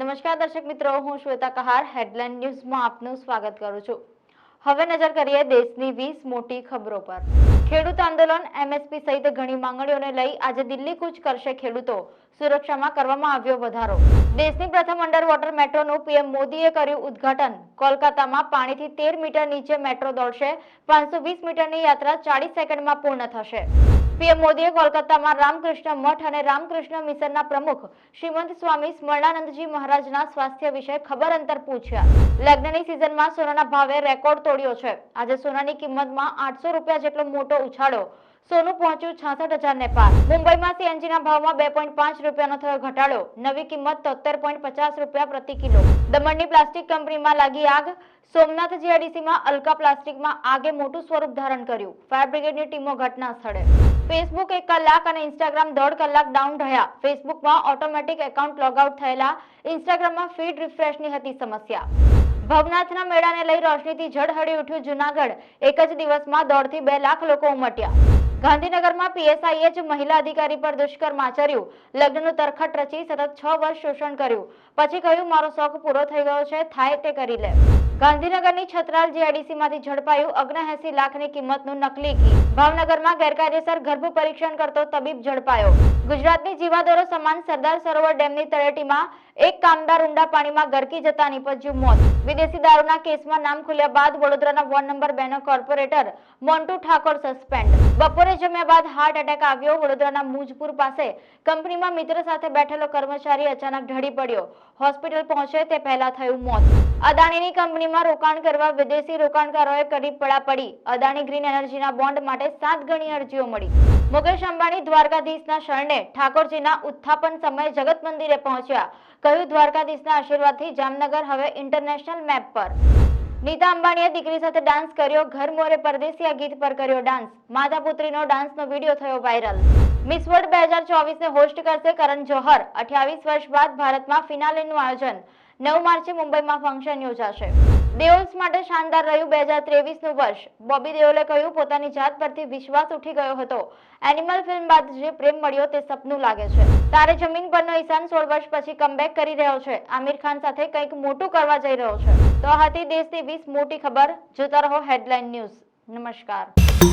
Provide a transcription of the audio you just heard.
નમસ્કાર દર્શક મિત્રો, હું શ્વેતા કહાર, હેડલાઇન ન્યૂઝમાં આપનું સ્વાગત કરું છું. હવે નજર કરીએ દેશની વીસ મોટી ખબરો પર. ખેડૂત આંદોલન એમએસપી સહિત ઘણી માંગણીઓને લઈ આજે દિલ્હી કૂચ કરશે ખેડૂતો. સુરક્ષામાં કરવામાં આવ્યો વધારો. દેશની પ્રથમ અંડર મેટ્રોનું પીએમ મોદીએ કર્યું ઉદ્ઘાટન. કોલકાતામાં પાણીથી તેર મીટર નીચે મેટ્રો દોડશે. પાંચસો વીસ મીટરની યાત્રા ચાળીસ સેકન્ડમાં પૂર્ણ થશે. પીએમ મોદીએ કોલકાતામાં રામકૃષ્ણ મઠ અને રામકૃષ્ણ મિશનના પ્રમુખ શ્રીમંત સ્વામી સ્મરણાનંદજી મહારાજના સ્વાસ્થ્ય વિશે ખબર અંતર પૂછ્યા. લગ્નની સિઝનમાં સોનાના ભાવે રેકોર્ડ તોડ્યો છે. આજે સોનાની કિંમતમાં આઠસો રૂપિયા જેટલો મોટો ઉછાળો સોનું પહોંચ્યું છાસઠ હજાર ને પાર મુંબઈમાં સીએનજીના ભાવમાં બે પોઈન્ટ પાંચ રૂપિયાનો થયો ઘટાડો. નવી કિંમત તોતેર પોઈન્ટ પચાસ રૂપિયા પ્રતિ કિલો. દમણની પ્લાસ્ટિક કંપનીમાં લાગી આગ. સોમનાથ જીઆઈડીસીમાં અલકા પ્લાસ્ટિકમાં આગે મોટું સ્વરૂપ ધારણ કર્યું. ફાયર બ્રિગેડની ટીમો ઘટના સ્થળે. ફેસબુક એક કલાક અને ઇન્સ્ટાગ્રામ દોઢ કલાક ડાઉન રહ્યા. ફેસબુકમાં ઓટોમેટિક એકાઉન્ટ લોગઆઉટ થયેલા. ઇન્સ્ટાગ્રામમાં ફીડ રિફ્રેશની હતી સમસ્યા. ભવનાથના મેળાને લઈ રોશનીથી ઝળહળી ઉઠ્યું જુનાગઢ. એક જ દિવસમાં દોઢથી બે લાખ લોકો ઉમટ્યા. ગાંધીનગરમાં પીએસઆઈએ જ મહિલા અધિકારી પર દુષ્કર્મ આચર્યું. લગ્નનું તરખટ રચી સતત છ વર્ષ શોષણ કર્યું. પછી કહ્યું, મારો શોખ પૂરો થઈ ગયો છે, થાય તે કરી લે. ગાંધીનગરની છત્રાલ જીઆઈડીસીમાંથી ઝડપાયું ઓગણએસી લાખની કિંમતનું નકલી ઘી. ભાવનગરમાં ગેરકાયદેસર ગર્ભ પરીક્ષણ કરતો તબીબ ઝડપાયો. ગુજરાતની જીવાદોરો સમાન સરદાર સરોવર ડેમની તળેટીમાં એક કામદાર ઊંડા પાણીમાં ગરકી જતા નિપજ્યું મોત. વિદેશી દારૂના કેસમાં નામ ખુલ્યા બાદ વડોદરાના વોર્ડ નંબર બે નો કોર્પોરેટર મોન્ટુ ઠાકોર સસ્પેન્ડ. બપોરે જમ્યા બાદ હાર્ટ એટેક આવ્યો. વડોદરાના મુજપુર પાસે કંપનીમાં મિત્ર સાથે બેઠેલો કર્મચારી અચાનક ઢળી પડ્યો. હોસ્પિટલ પહોંચે તે પહેલા થયું મોત. અદાણીની કંપનીમાં રોકાણ કરવા વિદેશી રોકાણકારોએ કરી પડા પડી અદાણી ગ્રીન એનર્જીના બોન્ડ માટે સાત ગણી અરજીઓ મળી. મુકેશ અંબાણી દ્વારકાધીશના શરણે ઠાકોરજીના ઉત્થાપન સમયે જગત મંદિરે પહોંચ્યા. કહ્યું દ્વારકાધીશના આશીર્વાદથી જામનગર હવે ઇન્ટરનેશનલ મેપ પર? નીતા અંબાણીએ દીકરી સાથે ડાન્સ કર્યો, ઘર મોરે પરદેશિયા ગીત પર કર્યો ડાન્સ માતા પુત્રીનો ડાન્સનો વીડિયો થયો વાયરલ મિસ વર્લ્ડ બે હજાર ચોવીસને હોસ્ટ કરશે કરણ જોહર. અઠ્યાવીસ વર્ષ બાદ ભારતમાં ફિનાલેનું આયોજન. નવ માર્ચે મુંબઈમાં ફંક્શન યોજાશે. દેઓલ્સ માટે શાનદાર રહ્યું બે હજાર ત્રેવીસનું વર્ષ. બોબી દેઓલે કહ્યું, પોતાની જાત પરથી વિશ્વાસ ઉઠી ગયો હતો. એનિમલ ફિલ્મ બાદ જે પ્રેમ મળ્યો તે સપનું લાગે છે. તારે જમીન પરનો ઈશાન સોળ વર્ષ પછી કમબેક કરી રહ્યો છે. આમિર ખાન સાથે કંઈક મોટું કરવા જઈ રહ્યો છે. તો હતી દેશની વીસ મોટી ખબર. જોતા રહો હેડલાઇન ન્યૂઝ નમસ્કાર.